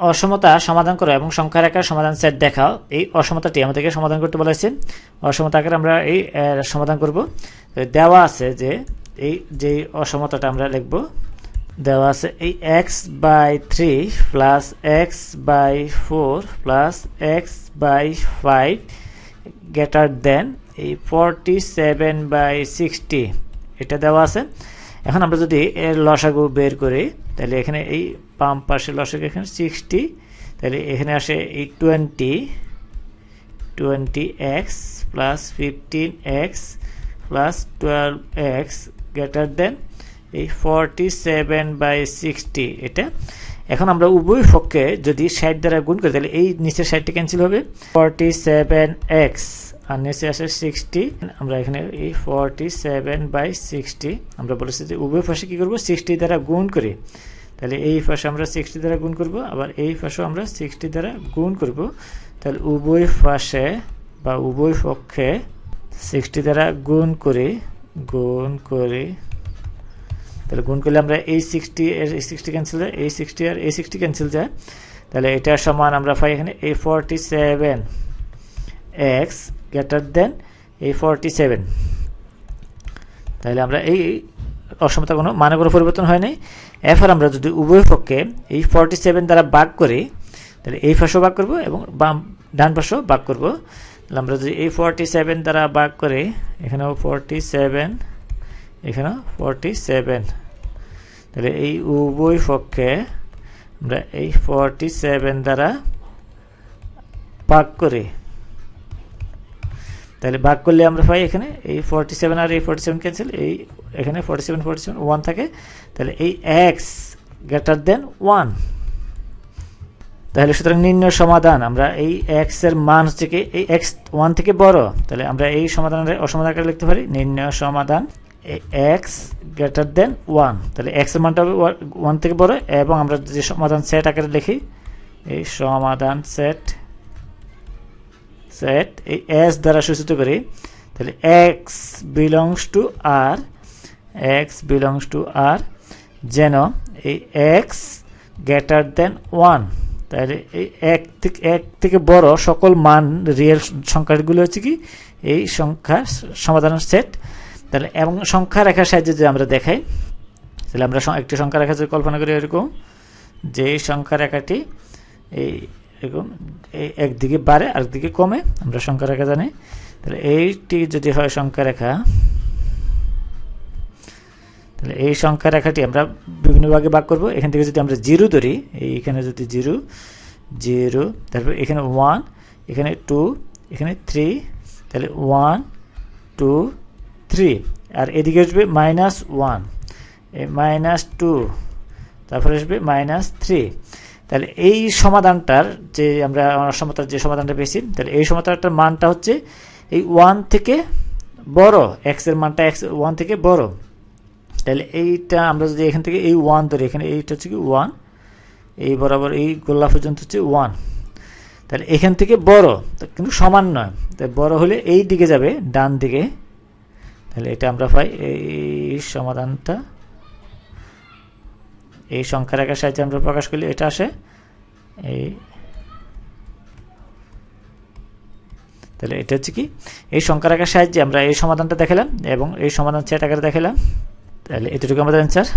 অসমতা সমাধান করা এবং সংখ্যার আকার সমাধান সেট দেখাও এই অসমতাটি আমাদেরকে সমাধান করতে বলেছে। অসমতা আকারে আমরা এই সমাধান করব। দেওয়া আছে যে, এই যে অসমতাটা আমরা লিখব, দেওয়া আছে এই x by three plus x by four plus x by five greater than এই ফর্টি সেভেন বাই সিক্সটি এটা দেওয়া আছে। এখন আমরা যদি এর লসাগু বের করি, তাহলে এখানে এই বাম পাশে লসাগু এখানে সিক্সটি তাহলে এখানে আসে এই twenty twenty x plus fifteen x plus twelve x greater than এই ফর্টি সেভেন বাই সিক্সটি এটা? এখন আমরা উভয় পক্ষে যদি ষাট দ্বারা গুণ করি, তাহলে এই নিচের ষাটটি ক্যান্সেল হবে। ফর্টি সেভেন এক্স আর নিচে আসে সিক্সটি আমরা এখানে এই ফর্টি সেভেন বাই সিক্সটি আমরা বলেছি যে উভয় পাশে কী করব? সিক্সটি দ্বারা গুণ করি। তাহলে এই পাশে আমরা সিক্সটি দ্বারা গুণ করব, আবার এই পাশেও আমরা সিক্সটি দ্বারা গুণ করব। তাহলে উভয় পাশে বা উভয় পক্ষে সিক্সটি দ্বারা গুণ করি গুণ করি, তাহলে গুণ করলে আমরা এই সিক্সটি এর, এই সিক্সটি ক্যান্সেল যায়, এই সিক্সটি আর এই সিক্সটি ক্যান্সেল যায়। তাহলে এটা সমান আমরা পাই এখানে এই forty seven x greater than এই ফর্টি সেভেন তাহলে আমরা এই অসমতা কোনো মানে কোনো পরিবর্তন হয় নাই এরপর আমরা যদি উভয় পক্ষে এই ফর্টি সেভেন দ্বারা ভাগ করি, তাহলে এই পাশেও ভাগ করব এবং বাম, ডান পাশেও ভাগ করব। তাহলে আমরা যদি এই ফর্টি সেভেন দ্বারা ভাগ করি, এখানেও ফর্টি সেভেন এখানেও ফর্টি সেভেন তাহলে এই উভয় পক্ষে আমরা এই ফর্টি সেভেন দ্বারা ভাগ করি। তাহলে ভাগ করলে আমরা পাই এখানে, এই ফর্টি সেভেন আর এই ফর্টি সেভেন ক্যান্সেল এই এখানে forty seven forty seven one থাকে, তাহলে এই এক্স গ্রেটার দেন ওয়ান তাহলে সুতরাং নির্ণয় সমাধান, আমরা এই এক্সের মান হচ্ছে কি, এই এক্স ওয়ান থেকে বড়, তাহলে আমরা এই সমাধানের অসমাধান আকারে লিখতে পারি, নির্ণয় সমাধান এক্স গ্রেটার দেন ওয়ান তাহলে এক্সের মানটা হবে ওয়ান থেকে বড়, এবং আমরা যে সমাধান সেট আকারে লিখি, এই সমাধান সেট সেট এই এস দ্বারা সূচিত করি, তাহলে x belongs to R x belongs to আর যেন এই এক্স গ্রেটার দেন ওয়ান তাহলে এই এক থেকে এক থেকে বড় সকল মান রিয়েল সংখ্যাগুলো হচ্ছে কি, এই সংখ্যা সমাধানের সেট তাহলে এবং সংখ্যা রেখার সাহায্যে যদি আমরা দেখাই, তাহলে আমরা একটি সংখ্যা রেখা যদি কল্পনা করি এরকম, যে সংখ্যা রেখাটি এই এই একদিকে বাড়ে, আরেকদিকে কমে, আমরা সংখ্যা রেখা জানি। তাহলে এইটি যদি হয় সংখ্যা রেখা তাহলে এই সংখ্যা রেখাটি আমরা বিভিন্ন ভাগে ভাগ করব। এখান থেকে যদি আমরা জিরো ধরি এইখানে যদি জিরো জিরো, তারপর এখানে ওয়ান, এখানে টু, এখানে থ্রি, তাহলে ওয়ান, টু, থ্রি। আর এদিকে আসবে মাইনাস ওয়ান মাইনাস টু, তারপরে আসবে মাইনাস থ্রি। তাহলে এই সমাধানটার যে আমরা অসমতার যে সমাধানটা পেয়েছি, তাহলে এই সমাধানটার মানটা হচ্ছে এই ওয়ান থেকে বড় এক্সের মানটা এক্স ওয়ান থেকে বড়। তাহলে এইটা আমরা যদি এখান থেকে এই ওয়ান ধরি, এখানে এইটা হচ্ছে কি ওয়ান এই বরাবর এই গোল্লা পর্যন্ত হচ্ছে ওয়ান তাহলে এখান থেকে বড় কিন্তু সমান নয়। তাই বড় হলে এই দিকে যাবে, ডান দিকে। তাহলে এটা আমরা পাই, এই সমাধানটা এই সংখ্যার আকার সাহায্যে আমরা প্রকাশ করি, এটা আসে এই তাহলে এটা হচ্ছে কি? এই সংখ্যার আকার সাহায্যে আমরা এই সমাধানটা দেখালাম এবং এই সমাধান সেট আকারে দেখালাম তাহলে এতটুকু আমাদের অ্যান্সার